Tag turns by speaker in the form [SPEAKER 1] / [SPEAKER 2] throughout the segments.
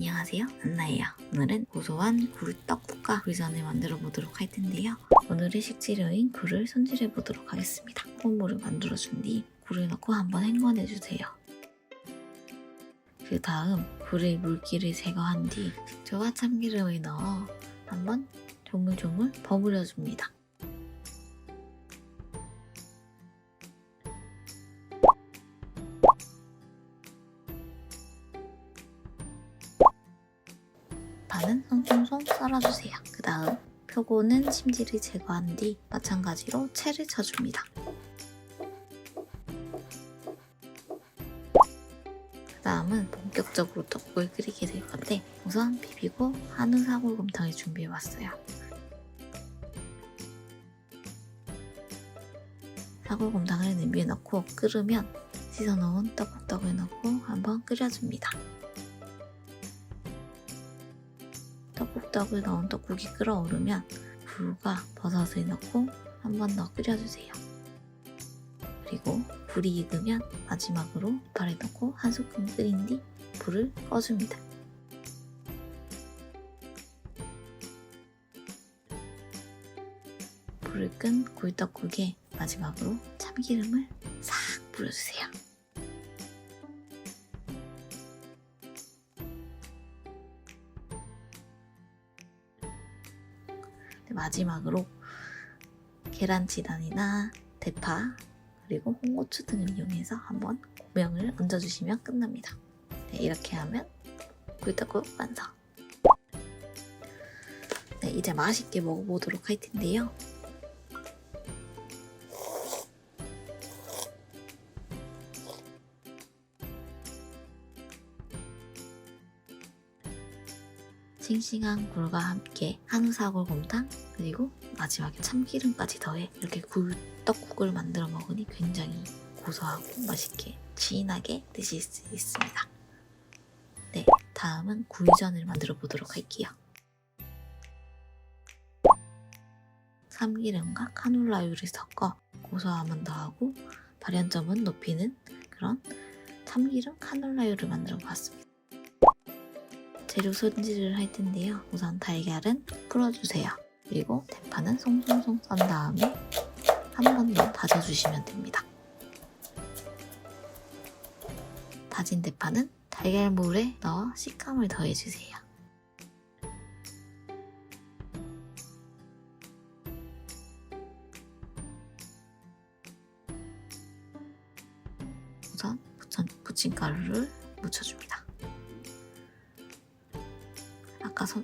[SPEAKER 1] 안녕하세요. 안나예요. 오늘은 고소한 굴 떡국과 굴전을 만들어 보도록 할 텐데요. 오늘의 식재료인 굴을 손질해 보도록 하겠습니다. 콩물을 만들어 준 뒤 굴을 넣고 한번 헹궈내 주세요. 그 다음 굴의 물기를 제거한 뒤 식초와 참기름을 넣어 한번 조물조물 버무려 줍니다 반은 송송송 썰어주세요. 그 다음 표고는 심지를 제거한 뒤 마찬가지로 채를 쳐줍니다. 그 다음은 본격적으로 떡국을 끓이게 될 건데 우선 비비고 한우 사골곰탕을 준비해왔어요. 사골곰탕을 냄비에 넣고 끓으면 씻어놓은 떡국떡을 넣고 한번 끓여줍니다. 떡국떡을 넣은 떡국이 끓어오르면 굴과 버섯을 넣고 한 번 더 끓여주세요. 그리고 불이 익으면 마지막으로 이파를 넣고 한 스푼 끓인 뒤 불을 꺼줍니다. 불을 끈 굴떡국에 마지막으로 참기름을 싹 뿌려주세요. 마지막으로 계란치단이나 대파 그리고 홍고추 등을 이용해서 한번 고명을 얹어주시면 끝납니다. 네, 이렇게 하면 굴떡국 완성. 네, 이제 맛있게 먹어보도록 할 텐데요. 싱싱한 굴과 함께 한우 사골 곰탕 그리고 마지막에 참기름까지 더해 이렇게 굴떡국을 만들어 먹으니 굉장히 고소하고 맛있게 진하게 드실 수 있습니다. 네, 다음은 굴전을 만들어 보도록 할게요. 참기름과 카놀라유를 섞어 고소함은 더하고 발연점은 높이는 그런 참기름 카놀라유를 만들어 보았습니다. 재료 손질을 할 텐데요. 우선 달걀은 풀어주세요. 그리고 대파는 송송송 썬 다음에 한 번 더 다져주시면 됩니다. 다진 대파는 달걀물에 넣어 식감을 더해주세요. 우선 부침가루를 묻혀줍니다. 손.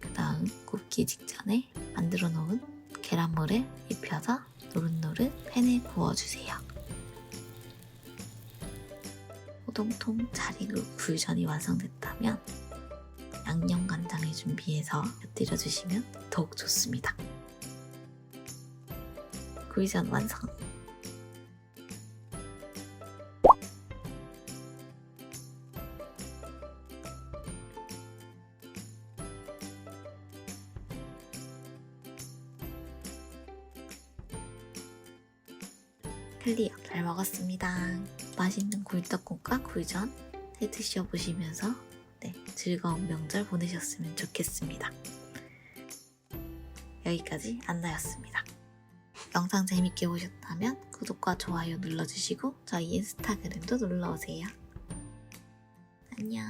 [SPEAKER 1] 그 다음 굽기 직전에 만들어 놓은 계란물을 입혀서 노릇노릇 팬에 구워주세요. 호동통 잘 익은 굴전이 완성됐다면 양념 간장을 준비해서 곁들여 주시면 더욱 좋습니다. 굴전 완성! 클리어 잘 먹었습니다. 맛있는 굴떡국과 굴전 해 드셔보시면서 네, 즐거운 명절 보내셨으면 좋겠습니다. 여기까지 안나였습니다. 영상 재밌게 보셨다면 구독과 좋아요 눌러주시고 저희 인스타그램도 놀러오세요. 안녕.